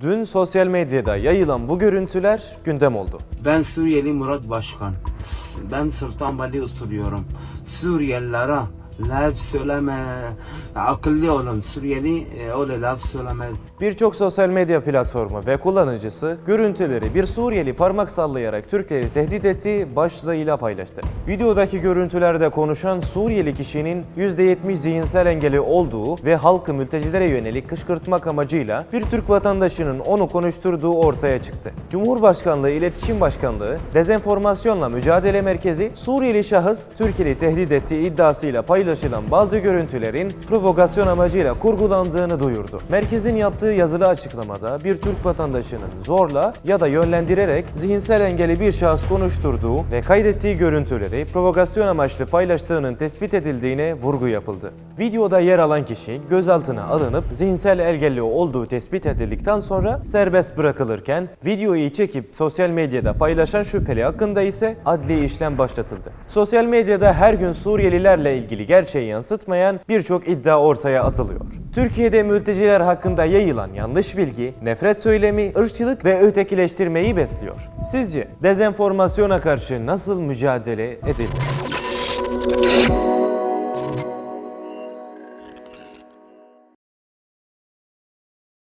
Dün sosyal medyada yayılan bu görüntüler gündem oldu. Ben Suriyeli Murat Başkan. Ben Sultanbeyli oturuyorum. Suriyelilere laf söyleme. Akıllı olun. Suriyeli e, öyle laf söyleme. Birçok sosyal medya platformu ve kullanıcısı görüntüleri bir Suriyeli parmak sallayarak Türkleri tehdit ettiği başlığıyla paylaştı. Videodaki görüntülerde konuşan Suriyeli kişinin %70 zihinsel engeli olduğu ve halkı mültecilere yönelik kışkırtmak amacıyla bir Türk vatandaşının onu konuşturduğu ortaya çıktı. Cumhurbaşkanlığı İletişim Başkanlığı Dezenformasyonla Mücadele Merkezi Suriyeli şahıs Türkiye'yi tehdit ettiği iddiasıyla paylaşılan bazı görüntülerin provokasyon amacıyla kurgulandığını duyurdu. Merkezin yaptığı yazılı açıklamada bir Türk vatandaşının zorla ya da yönlendirerek zihinsel engeli bir şahıs konuşturduğu ve kaydettiği görüntüleri provokasyon amaçlı paylaştığının tespit edildiğine vurgu yapıldı. Videoda yer alan kişi gözaltına alınıp zihinsel engelli olduğu tespit edildikten sonra serbest bırakılırken videoyu çekip sosyal medyada paylaşan şüpheli hakkında ise adli işlem başlatıldı. Sosyal medyada her gün Suriyelilerle ilgili gerçeği yansıtmayan birçok iddia ortaya atılıyor. Türkiye'de mülteciler hakkında yayılan yanlış bilgi, nefret söylemi, ırkçılık ve ötekileştirmeyi besliyor. Sizce dezenformasyona karşı nasıl mücadele edilir?